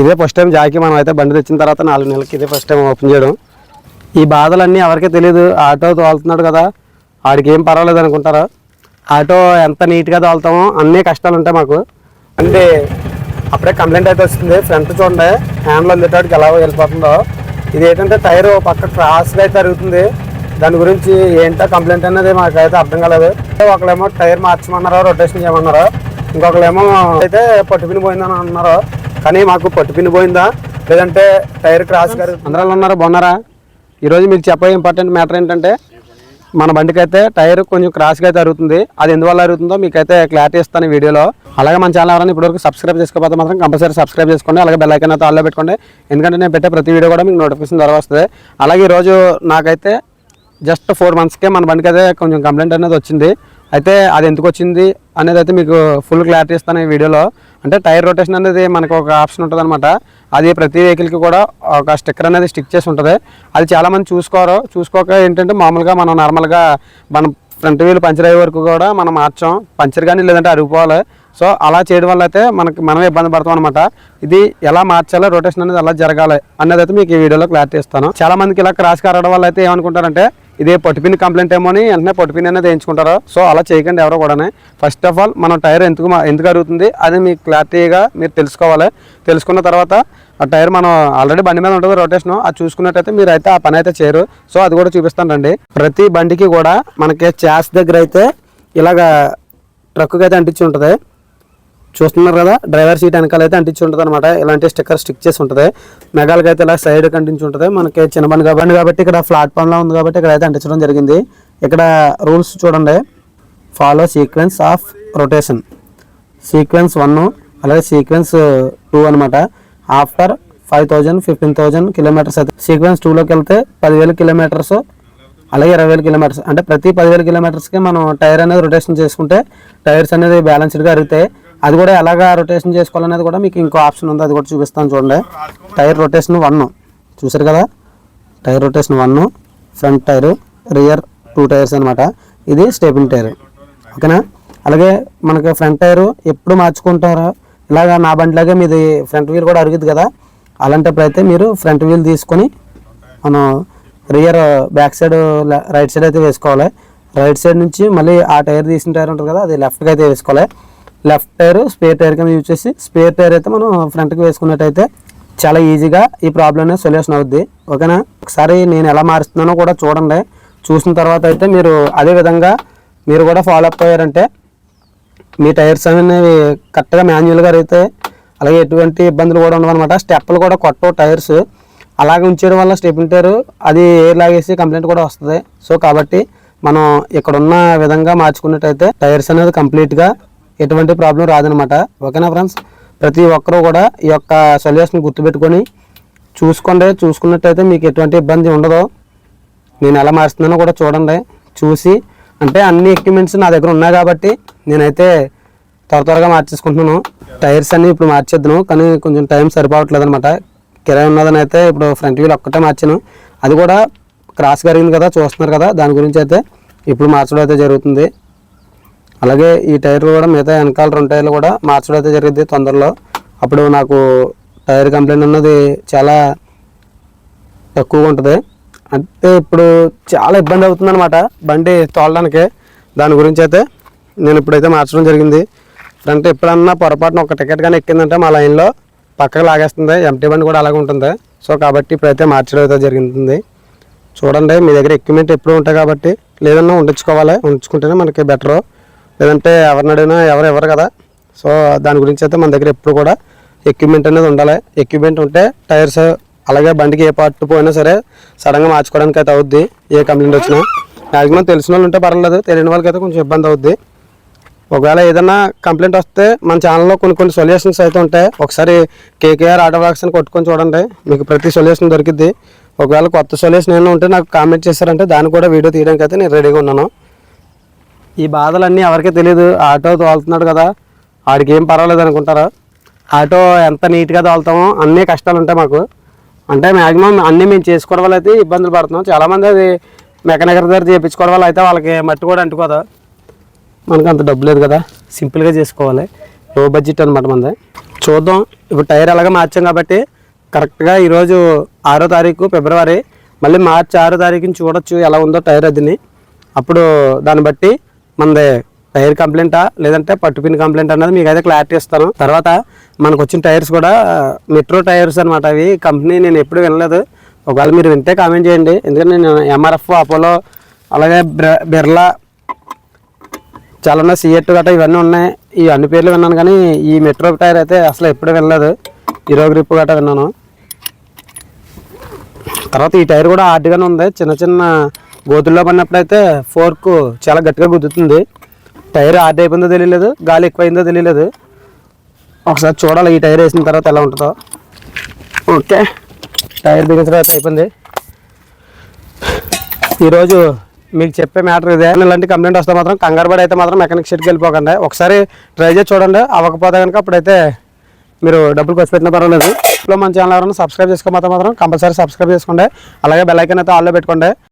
ఇదే first time Jackie మనం అయితే బండి తెచ్చిన తర్వాత నాలుగు నెలలకి ఇదే ఫస్ట్ టైం ఓపెన్ చేయడం. ఈ బాధలన్నీ ఎవరికీ తెలియదు ఆటో తోలుతున్నాడు కదా ఆడికి ఏం పర్వాలేదు అనుకుంటారు? ఆటో ఎంత నీట్గా తోలుతామో అన్నీ కష్టాలు ఉంటాయి మాకు. అంటే అప్పుడే కంప్లైంట్ అయితే వస్తుంది. ఫ్రంట్ చూడండి హ్యాండ్లో వెళ్ళేటాడికి ఎలా వెళ్ళిపోతుందో. ఇది ఏంటంటే టైర్ పక్క క్రాస్గా అయితే జరుగుతుంది దాని గురించి ఏంటో కంప్లైంట్ అనేది మాకైతే అర్థం కాలేదు. ఒకళ్ళేమో టైర్ మార్చమన్నారు రొటేషన్ చేయమన్నారు ఇంకొకళ్ళేమో అయితే పట్టుకుని పోయిందని అన్నారు. కానీ మాకు పట్టుపిని పోయిందా? లేదంటే టైర్ క్రాస్ గారు అందరూ ఉన్నారు? బాగున్నారా? ఈరోజు మీకు చెప్పే ఇంపార్టెంట్ మ్యాటర్ ఏంటంటే మన బండికైతే టైర్ కొంచెం క్రాస్గా అయితే అరుగుతుంది అది ఎందువల్ల అరుగుతుందో మీకైతే క్లారిటీ ఇస్తాను వీడియోలో. అలాగే మన ఛానల్ ఎవరైనా ఇప్పటివరకు సబ్స్క్రైబ్ చేసుకోకపోతే మాత్రం కంపల్సరీ సబ్స్క్రైబ్ చేసుకోండి. అలాగే బెల్ ఐకాన్ అయితే ఆల్లో పెట్టుకోండి. ఎందుకంటే నేను పెట్టే ప్రతి వీడియో కూడా మీకు నోటిఫికేషన్ ద్వారా వస్తుంది. అలాగే ఈరోజు నాకైతే జస్ట్ ఫోర్ మంత్స్కే మన బండికి అయితే కొంచెం కంప్లైంట్ అనేది వచ్చింది. అయితే అది ఎందుకు వచ్చింది అనేది అయితే మీకు ఫుల్ క్లారిటీ ఇస్తాను ఈ వీడియోలో అంటే టైర్ రొటేషన్ అనేది మనకు ఒక ఆప్షన్ ఉంటుంది అనమాట అది ప్రతి వెహికల్కి కూడా ఒక స్టిక్కర్ అనేది స్టిక్ చేసి ఉంటుంది. అది చాలామంది చూసుకోరు. చూసుకోక ఏంటంటే మామూలుగా మనం నార్మల్గా మనం ఫ్రంట్ వీల్ పంచర్ అయ్యే వరకు కూడా మనం మార్చాం. పంచర్ కానీ లేదంటే అరిగిపోవాలి. సో అలా చేయడం వల్ల అయితే మనకి మనమే ఇబ్బంది పడతాం అనమాట ఇది ఎలా మార్చాలో రొటేషన్ అనేది ఎలా జరగాలి అనేది అయితే మీకు ఈ వీడియోలో క్లారిటీ ఇస్తాను. చాలా మందికి ఇలా క్రాస్ కరగడం వల్ల అయితే ఏమనుకుంటారంటే ఇదే పట్టుపిన్ కంప్లైంట్ ఏమో అని వెంటనే పట్టుపిన్ అనేది వేయించుకుంటారు? సో అలా చేయకండి ఎవరో కూడా ఫస్ట్ ఆఫ్ ఆల్ మనం టైర్ ఎందుకు ఎందుకు అరుగుతుంది అది మీకు క్లారిటీగా మీరు తెలుసుకోవాలి. తెలుసుకున్న తర్వాత ఆ టైర్ మనం ఆల్రెడీ బండి మీద ఉంటుంది రొటేషన్ అది చూసుకున్నట్టయితే మీరు అయితే ఆ పని అయితే చేయరు. సో అది కూడా చూపిస్తానండి ప్రతి బండికి కూడా మనకి చాస్ దగ్గర అయితే ఇలాగా ట్రక్కు అయితే అంటించి ఉంటుంది. చూస్తున్నారు కదా? డ్రైవర్ సీట్ వెనకాల అయితే అంటించి ఉంటుంది అనమాట ఇలాంటి స్టిక్కర్ స్టిక్ చేసి ఉంటుంది. మెగాలకి అయితే ఇలా సైడ్ అంటించి ఉంటుంది. మనకి చిన్న బండి కాబట్టి కాబట్టి ఇక్కడ ప్లాట్ఫామ్లో ఉంది కాబట్టి ఇక్కడ అయితే అంటించడం జరిగింది. ఇక్కడ రూల్స్ చూడండి. Follow sequence of rotation sequence one అలాగే సీక్వెన్స్ టూ అనమాట after five thousand fifteen thousand kilometres అయితే. సీక్వెన్స్ టూలోకి వెళ్తే పదివేల కిలోమీటర్స్ అలాగే ఇరవై వేల కిలోమీటర్స్ అంటే ప్రతి పదివేల కిలోమీటర్స్కి మనం టైర్ అనేది రొటేషన్ చేసుకుంటే టైర్స్ అనేది బ్యాలెన్స్డ్గా అరుగుతాయి. అది కూడా ఎలాగా రొటేషన్ చేసుకోవాలనేది కూడా మీకు ఇంకో ఆప్షన్ ఉంది. అది కూడా చూపిస్తాను చూడండి. టైర్ రొటేషన్ వన్ చూసారు కదా? Tyre rotation one front tyre rear two tyres అనమాట ఇది స్టేబుల్ టైర్ ఓకేనా అలాగే మనకి ఫ్రంట్ టైర్ ఎప్పుడు మార్చుకుంటారో ఇలాగా నా బండిలాగే మీది ఫ్రంట్ వీల్ కూడా అరుగుద్ది కదా? అలాంటప్పుడు అయితే మీరు ఫ్రంట్ వీల్ తీసుకొని మనం rear back side right side అయితే వేసుకోవాలి. రైట్ సైడ్ నుంచి మళ్ళీ ఆ టైర్ తీసిన టైర్ ఉంటుంది కదా అది లెఫ్ట్కి అయితే వేసుకోవాలి. లెఫ్ట్ టైర్ స్పేర్ టైర్ కింద యూజ్ చేసి స్పేర్ టైర్ అయితే మనం ఫ్రంట్కి వేసుకున్నట్టయితే చాలా ఈజీగా ఈ ప్రాబ్లం అనేది సొల్యూషన్ అవుద్ది. ఓకేనా? ఒకసారి నేను ఎలా మారుస్తున్నానో కూడా చూడండి. చూసిన తర్వాత అయితే మీరు అదే విధంగా మీరు కూడా ఫాలో అప్ అయ్యారంటే మీ టైర్స్ అనేవి కరెక్ట్గా మాన్యువల్గా అయితే అలాగే ఎటువంటి ఇబ్బందులు కూడా ఉండవన్నమాట. స్టెప్పులు కూడా కొట్టవు టైర్స్. అలాగే ఉంచడం వల్ల స్టెప్పిన్ టైర్ అది ఎయిర్ లాగేసి కంప్లైంట్ కూడా వస్తుంది. సో కాబట్టి మనం ఇక్కడున్న విధంగా మార్చుకున్నట్టయితే టైర్స్ అనేది కంప్లీట్గా ఎటువంటి ప్రాబ్లం రాదనమాట. ఓకేనా ఫ్రెండ్స్? ప్రతి ఒక్కరూ కూడా ఈ యొక్క సొల్యూషన్ గుర్తుపెట్టుకొని చూసుకోండి. చూసుకున్నట్టయితే మీకు ఎటువంటి ఇబ్బంది ఉండదు. నేను ఎలా మారుస్తున్నానో కూడా చూడండి. చూసి అంటే అన్ని ఎక్విప్మెంట్స్ నా దగ్గర ఉన్నాయి కాబట్టి నేనైతే త్వర త్వరగా మార్చేసుకుంటున్నాను. టైర్స్ అన్నీ ఇప్పుడు మార్చేద్దాను కానీ కొంచెం టైం సరిపోవట్లేదు అనమాట కిరాయి ఉన్నదని అయితే ఇప్పుడు ఫ్రంట్ వీల్ ఒక్కటే మార్చాను. అది కూడా క్రాస్ జరిగింది కదా చూస్తున్నారు కదా దాని గురించి అయితే ఇప్పుడు మార్చడం అయితే జరుగుతుంది. అలాగే ఈ టైర్లు కూడా మిగతా వెనకాల రెండు టైర్లు కూడా మార్చడం అయితే జరిగింది తొందరలో. అప్పుడు నాకు టైర్ కంప్లైంట్ అన్నది చాలా తక్కువగా ఉంటుంది. అంటే ఇప్పుడు చాలా ఇబ్బంది అవుతుందన్నమాట బండి తోలడానికి. దాని గురించి అయితే నేను ఇప్పుడైతే మార్చడం జరిగింది. ఫ్రంట్ ఎప్పుడన్నా పొరపాటున ఒక టికెట్ కానీ ఎక్కిందంటే మా లైన్లో పక్కకు లాగేస్తుంది. ఎంటీ బండి కూడా అలాగే ఉంటుంది. సో కాబట్టి ఇప్పుడైతే మార్చడం అయితే జరిగింది. చూడండి మీ దగ్గర ఎక్విప్మెంట్ ఎప్పుడు ఉంటాయి కాబట్టి లేదన్నా ఉండించుకోవాలి. ఉంచుకుంటేనే మనకి బెటరు లేదంటే ఎవరినడినా ఎవరు ఎవరు కదా. సో దాని గురించి అయితే మన దగ్గర ఎప్పుడు కూడా ఎక్విప్మెంట్ అనేది ఉండాలి. ఎక్విప్మెంట్ ఉంటే టైర్స్ అలాగే బండికి ఏ పార్ట్ పోయినా సరే సడన్గా మార్చుకోవడానికి అయితే అవుద్ది. ఏ కంప్లైంట్ వచ్చినా. మ్యాక్సిమం తెలిసిన వాళ్ళు ఉంటే పర్వాలేదు. తెలియని వాళ్ళకి అయితే కొంచెం ఇబ్బంది అవుద్ది. ఒకవేళ ఏదైనా కంప్లైంట్ వస్తే మన ఛానల్లో కొన్ని కొన్ని సొల్యూషన్స్ అయితే ఉంటాయి. ఒకసారి కేకేఆర్ ఆటో బాక్స్ అని కొట్టుకొని చూడండి. మీకు ప్రతి సొల్యూషన్ దొరికిద్ది. ఒకవేళ కొత్త సొల్యూషన్ ఏమైనా ఉంటే నాకు కామెంట్ చేశారంటే దాన్ని కూడా వీడియో తీయడానికి అయితే నేను రెడీగా ఉన్నాను. ఈ బాధలన్నీ ఎవరికీ తెలియదు ఆటో తోలుతున్నాడు కదా. ఆడికి ఏం పర్వాలేదు అనుకుంటారు? ఆటో ఎంత నీట్గా తోలుతామో అన్నీ కష్టాలు ఉంటాయి మాకు. అంటే మ్యాక్సిమం అన్నీ మేము చేసుకోవడం వల్ల అయితే ఇబ్బందులు పడుతున్నాం. చాలామంది అది మెకానిక్ దగ్గర చేయించుకోవడం వల్ల అయితే వాళ్ళకి మట్టి కూడా అంటుకోదు? మనకు అంత డబ్బు లేదు కదా. సింపుల్గా చేసుకోవాలి. లో బడ్జెట్ అనమాట మనది. చూద్దాం. ఇప్పుడు టైర్ ఎలాగ మార్చాం కాబట్టి కరెక్ట్గా ఈరోజు ఆరో తారీఖు ఫిబ్రవరి మళ్ళీ మార్చి ఆరో తారీఖుని చూడొచ్చు ఎలా ఉందో టైర్ అదిని. అప్పుడు దాన్ని బట్టి మనది టైర్ కంప్లైంటా లేదంటే పట్టుపిన్ కంప్లైంట్ అన్నది మీకు అయితే క్లారిటీ ఇస్తాను. తర్వాత మనకు వచ్చిన టైర్స్ కూడా మెట్రో టైర్స్ అనమాట అవి. కంపెనీ నేను ఎప్పుడు వినలేదు. ఒకవేళ మీరు వింటే కామెంట్ చేయండి. ఎందుకంటే నేను ఎంఆర్ఎఫ్ అపోలో అలాగే బ్ర- బిర్లా చాలా ఉన్నాయి. సిఎట్ గట్రా ఇవన్నీ ఉన్నాయి. ఈ అన్ని పేర్లు విన్నాను కానీ ఈ మెట్రో టైర్ అయితే అసలు ఎప్పుడు వినలేదు. హీరో గ్రిప్ గట్రా విన్నాను. తర్వాత ఈ టైర్ కూడా హార్డ్గానే ఉంది. చిన్న చిన్న గోతుల్లో పడినప్పుడైతే ఫోర్క్ చాలా గట్టిగా గుద్దుతుంది. టైర్ హార్డ్ అయిపోయిందో తెలియలేదు గాలి ఎక్కువైందో తెలియలేదు. ఒకసారి చూడాలి ఈ టైర్ వేసిన తర్వాత ఎలా ఉంటుందో. ఓకే టైర్ దిగిన అయితే అయిపోయింది. ఈరోజు మీకు చెప్పే మ్యాటర్ ఇదే. ఇలాంటి కంప్లైంట్ వస్తే మాత్రం కంగారు పడి అయితే మాత్రం మెకానిక్ షెడ్కి వెళ్ళిపోకండి. ఒకసారి ట్రై చేసి చూడండి. అవ్వకపోతే కనుక అప్పుడైతే మీరు డబ్బులు ఖర్చు పెట్టినా పర్వాలేదు. ఇప్పుడు మన ఛానల్ ఎవరైనా సబ్స్క్రైబ్ చేసుకోకపోతే మాత్రం కంపల్సరీ సబ్స్క్రైబ్ చేసుకోండి. అలాగే బెల్ ఐకన్ అయితే ఆల్లో పెట్టుకోండి.